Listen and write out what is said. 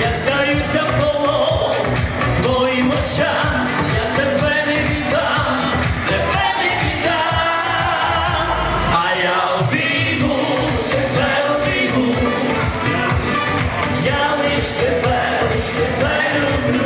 я здаюся полом твоїм очам, я тебе не віддам, тебе не віддам, а я обійду, тебе обійду, я лиш тебе, тебе люблю.